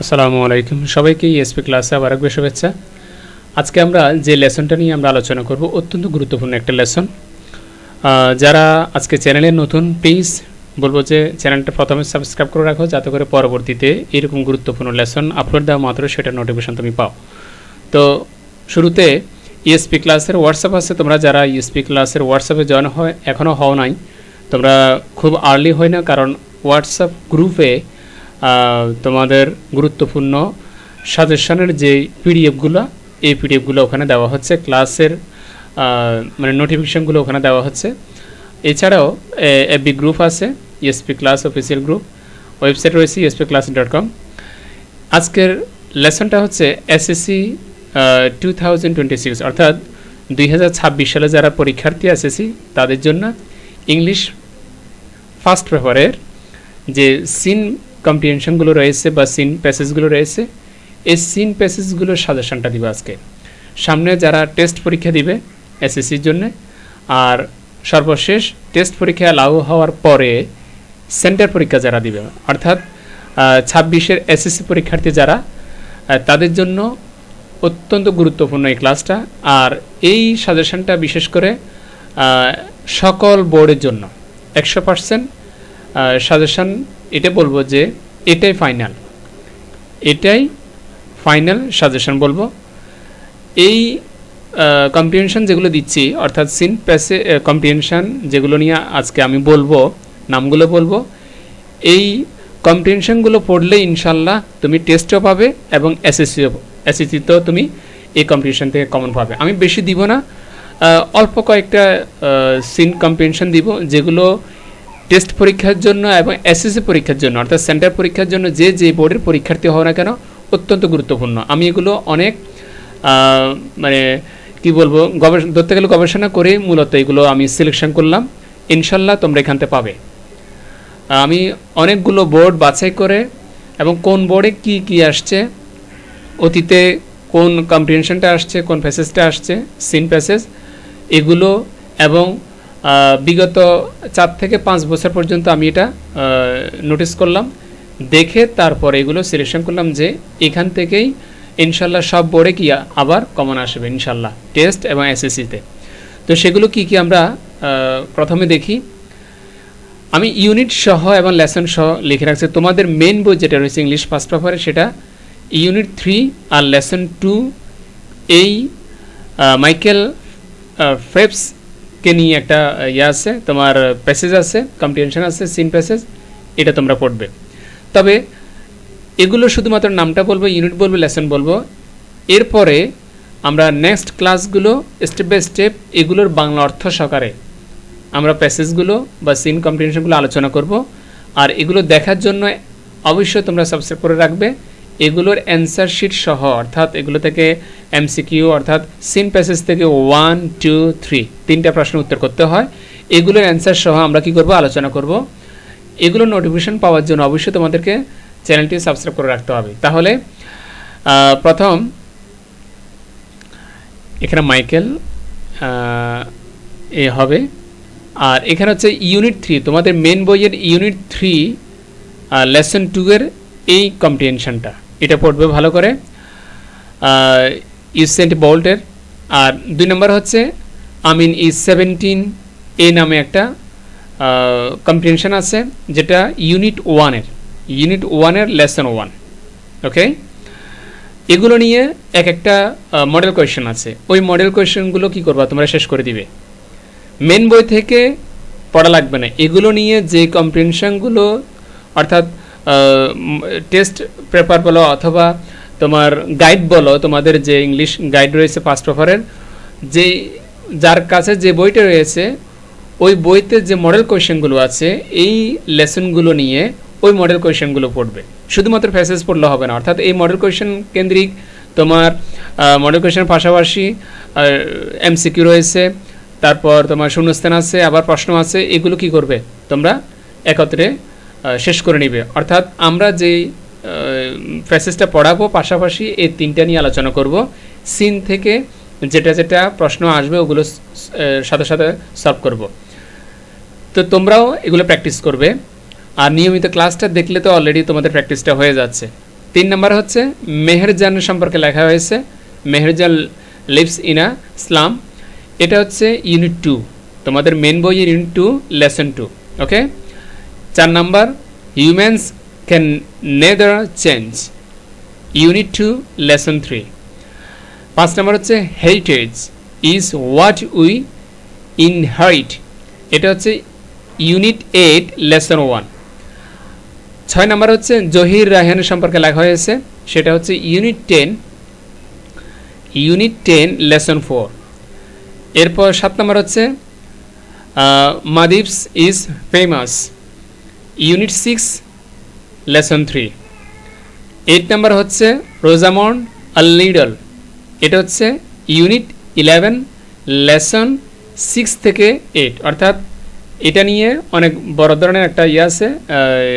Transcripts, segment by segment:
আসসালামু আলাইকুম। সবাইকে ইএসপি ক্লাসে আবার একবার শুভেচ্ছা। আজকে আমরা যে লেসনটা নিয়ে আমরা আলোচনা করব, অত্যন্ত গুরুত্বপূর্ণ একটা লেসন যারা আজকে চ্যানেলে নতুন প্লিজ বলব যে চ্যানেলটা প্রথমে সাবস্ক্রাইব করে রাখো, যাতে করে পরবর্তীতে এরকম গুরুত্বপূর্ণ লেসন আপলোড দেওয়া মাত্র সেটা নোটিফিকেশন তুমি পাও। তো শুরুতে ইএসপি ক্লাসের হোয়াটসঅ্যাপ আছে। তোমরা যারা ইএসপি ক্লাসের হোয়াটসঅ্যাপে জয়েন হয় এখনও হও নাই, তোমরা খুব আর্লি হয় না, কারণ হোয়াটসঅ্যাপ গ্রুপে তোমাদের গুরুত্বপূর্ণ সাজেশনের যে পিডিএফগুলো, এই পিডিএফগুলো ওখানে দেওয়া হচ্ছে, ক্লাসের মানে নোটিফিকেশনগুলো ওখানে দেওয়া হচ্ছে। এছাড়াও এফবি গ্রুপ আছে ESP class official group, website রয়েছে ইএসপি ক্লাস ডট কম। আজকের লেসনটা হচ্ছে SSC two thousand twenty six, অর্থাৎ দুই হাজার ছাব্বিশ সালে যারা পরীক্ষার্থী এসএসসি, তাদের জন্য ইংলিশ ফার্স্ট পেপারের যে সিন কম্প্রিহেনশনগুলো রয়েছে বা সিন প্যাসেজগুলো রয়েছে, এই সিন প্যাসেজগুলোর সাজেশনটা দিবে আজকে। সামনে যারা টেস্ট পরীক্ষা দিবে এসএসসির জন্য, আর সর্বশেষ টেস্ট পরীক্ষা লাগু হওয়ার পরে সেন্টার পরীক্ষা যারা দিবে, অর্থাৎ ছাব্বিশের এসএসসি পরীক্ষার্থী যারা তাদের জন্য অত্যন্ত গুরুত্বপূর্ণ এই ক্লাসটা আর এই সাজেশনটা বিশেষ করে সকল বোর্ডের জন্য। একশো পার্সেন্ট সাজেশন এটা বলব যে এটাই ফাইনাল এটাই ফাইনাল সাজেশন বলব। এই কম্প্রিহেনশন যেগুলো দিচ্ছি, অর্থাৎ সিন প্যাসে কম্প্রিহেনশন যেগুলো নিয়ে আজকে আমি বলব, নামগুলো বলব, এই কম্প্রিহেনশনগুলো পড়লে ইনশাল্লাহ তুমি টেস্টও পাবে এবং এসএসসিও এসএসসিতেও তুমি এই কম্পিটিশন থেকে কমন পাবে। আমি বেশি দিব না অল্প কয়েকটা সিন কম্প্রিহেনশন দিব, যেগুলো টেস্ট পরীক্ষার জন্য এবং এসএসসি পরীক্ষার জন্য, অর্থাৎ সেন্টার পরীক্ষার জন্য যে যে বোর্ডের পরীক্ষার্থী হও না কেন, অত্যন্ত গুরুত্বপূর্ণ। আমি এগুলো অনেক মানে কি বলব গবেষণা ধরতে গেলে গবেষণা করে মূলত এগুলো আমি সিলেকশন করলাম। ইনশাল্লাহ তোমরা এখান থেকে পাবে। আমি অনেকগুলো বোর্ড বাছাই করে এবং কোন বোর্ডে কি কি আসছে, অতীতে কোন কম্প্রিহেনশনটা আসছে, কোন প্যাসেজটা আসছে সিন প্যাসেজ এগুলো এবং বিগত চার থেকে পাঁচ বছর পর্যন্ত আমি এটা নোটিস করলাম। দেখে তারপরে এগুলো সিলেকশন করলাম যে এখান থেকেই ইনশাল্লাহ সব বোর্ডে কি আবার কমন আসবে, ইনশাল্লাহ। টেস্ট এবং এসএসসিতে তো। সেগুলো কি কি আমরা প্রথমে দেখি। আমি ইউনিট সহ এবং লেসন সহ লিখে রাখছি। তোমাদের মেন বই যেটা রয়েছে ইংলিশ ফার্স্ট পেপারে সেটা ইউনিট থ্রি আর লেসন টু এই মাইকেল মাইকেল ফ্রেপসকে নিয়ে একটা ইয়ে আছে, তোমার প্যাসেজ আছে কম্পিটিশন আছে সিন প্যাসেজ এটা তোমরা পড়বে। তবে এগুলো শুধুমাত্র নামটা বলব ইউনিট বলব লেসন বলব। এরপরে আমরা নেক্সট ক্লাসগুলো স্টেপ বাই স্টেপ এগুলোর বাংলা অর্থ সহকারে আমরা প্যাসেজগুলো বা সিন কম্পিটিশনগুলো আলোচনা করব। আর এগুলো দেখার জন্য অবশ্যই তোমরা সাবস্ক্রাইব করে রাখবে। এগুলোর অ্যান্সার শিট সহ, অর্থাৎ এগুলো থেকে এমসিকিউ অর্থাৎ সিন প্যাসেজ থেকে ওয়ান টু থ্রি তিনটা প্রশ্নের উত্তর করতে হয়। এগুলোর অ্যান্সার সহ আমরা কি করব? আলোচনা করব। এগুলোর নোটিফিকেশন পাওয়ার জন্য অবশ্যই তোমাদেরকে চ্যানেলটি সাবস্ক্রাইব করে রাখতে হবে। তাহলে প্রথম, এখানে মাইকেল এ হবে। আর এখানে হচ্ছে ইউনিট থ্রি তোমাদের মেন বইয়ের ইউনিট থ্রি লেসন টু এর এই কম্প্রিহেনশনটা এটা পড়বে ভালো করে। ইউসেন্ট বোল্টের। আর দুই নম্বর হচ্ছে, আমিন ই সেভেন্টিন এ নামে একটা কম্প্রিহেনশন আছে, যেটা ইউনিট ওয়ানের ইউনিট ওয়ানের লেসন ওয়ান ওকে এগুলো নিয়ে এক একটা মডেল কোয়েশ্চেন আছে। ওই মডেল কোয়েশ্চেনগুলো কি করবা? তোমরা শেষ করে দিবে। মেন বই থেকে পড়া লাগবে না। এগুলো নিয়ে যে কম্প্রিহেনশনগুলো অর্থাৎ টেস্ট পেপার বলো অথবা তোমার গাইড বলো, তোমাদের যে ইংলিশ গাইড রয়েছে ফার্স্ট অফারের যে যার কাছে যে বইটা রয়েছে, ওই বইতে যে মডেল কোয়েশ্চেনগুলো আছে, এই লেসনগুলো নিয়ে ওই মডেল কোয়েশ্চেনগুলো পড়বে। শুধুমাত্র ফ্যাসেজ পড়লে হবে না, অর্থাৎ এই মডেল কোয়েশ্চেন কেন্দ্রিক তোমার মডেল কোয়েশ্চেনের পাশাপাশি এমসিকিউ রয়েছে, তারপর তোমার শূন্যস্থান আছে, আবার প্রশ্ন আছে, এগুলো কি করবে? তোমরা একত্রে শেষ করে নিবে। অর্থাৎ আমরা যেই প্যাসেজটা পড়াবো, পাশাপাশি এই তিনটা নিয়ে আলোচনা করব। সিন থেকে যেটা যেটা প্রশ্ন আসবে, ওগুলো সাথে সাথে সলভ করব। তো তোমরাও এগুলো প্র্যাকটিস করবে। আর নিয়মিত ক্লাসটা দেখলে তো অলরেডি তোমাদের প্র্যাকটিসটা হয়ে যাচ্ছে। তিন নম্বর হচ্ছে, মেহেরজান সম্পর্কে লেখা হয়েছে, Meherjaan lives in a slum এটা হচ্ছে ইউনিট টু তোমাদের মেন বই unit two lesson two okay চার number humans can neither change unit two lesson three পাঁচ নম্বর হচ্ছে heritage is what we inherit এটা হচ্ছে ইউনিট এইট লেসন ওয়ান ছয় নম্বর হচ্ছে, জহির রায়হান সম্পর্কে লেখা হয়েছে, সেটা হচ্ছে unit ten unit ten lesson four এরপর সাত নম্বর হচ্ছে মাদিপস is famous unit six lesson three eight number হচ্ছে রোজামন্ড আল নিডল এটা হচ্ছে ইউনিট ইলেভেন লেসন সিক্স থেকে এইট অর্থাৎ এটা নিয়ে অনেক বড় ধরনের একটা ইয়ে আছে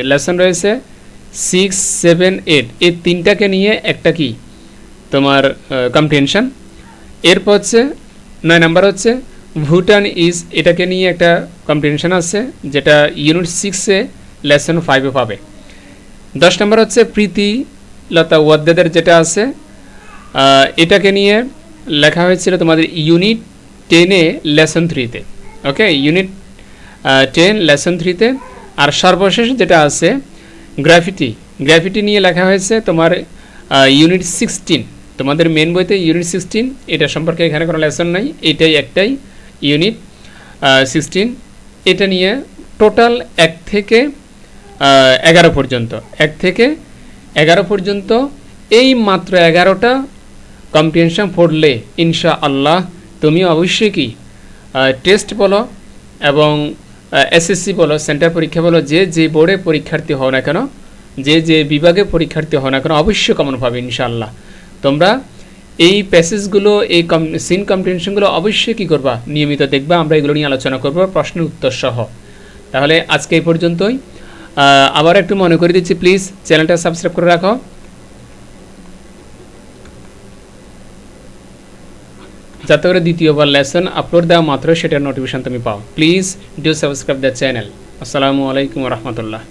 লেসন রয়েছে সিক্স সেভেন এইট এই তিনটাকে নিয়ে একটা কি? তোমার কম্প্রিহেনশন এরপর হচ্ছে নয় নাম্বার হচ্ছে ভুটান ইজ এটাকে নিয়ে একটা কম্প্রিহেনশন আছে, যেটা ইউনিট সিক্সে লেসন ফাইভে পাবে। দশ নম্বর হচ্ছে প্রীতি লতা ওয়াদ্দেদের যেটা আছে এটাকে নিয়ে লেখা হয়েছিল তোমাদের ইউনিট টেনে লেসন থ্রিতে, ওকে? ইউনিট টেন, লেসন থ্রিতে। আর সর্বশেষ যেটা আছে গ্রাফিটি গ্রাফিটি নিয়ে লেখা হয়েছে তোমার ইউনিট সিক্সটিন। তোমাদের মেন বইতে ইউনিট সিক্সটিন, এটা সম্পর্কে এখানে কোনো লেসন নাই, এটাই একটাই ইউনিট সিক্সটিন। এটা নিয়ে টোটাল এক থেকে এগারো পর্যন্ত। এক থেকে এগারো পর্যন্ত, এই মাত্র এগারোটা কম্প্রিহেনশন পড়লে ইনশা আল্লাহ তুমি অবশ্যই কি টেস্ট বলো এবং এসএসসি বলো সেন্টার পরীক্ষা বলো, যে যে বোর্ডে পরীক্ষার্থী হও না কেন, যে যে বিভাগে পরীক্ষার্থী হও না কেন, অবশ্যই কমন পাবে ইনশাআল্লাহ। তোমরা এই প্যাসেজগুলো এই কম সিন কম্প্রিহেনশনগুলো অবশ্যই কী করবা? নিয়মিত দেখবা, আমরা এগুলো নিয়ে আলোচনা করব, প্রশ্নের উত্তর সহ। তাহলে আজকে এই পর্যন্তই। আবার একটু মনে করে দিচ্ছি প্লিজ চ্যানেলটা সাবস্ক্রাইব করে রাখো। যাতে করে দ্বিতীয়বার লেসন আপলোড দেওয়া মাত্র সেটার নোটিফিকেশান তুমি পাও। Please do subscribe the channel আসসালামু আলাইকুম রহমতুল্লাহ।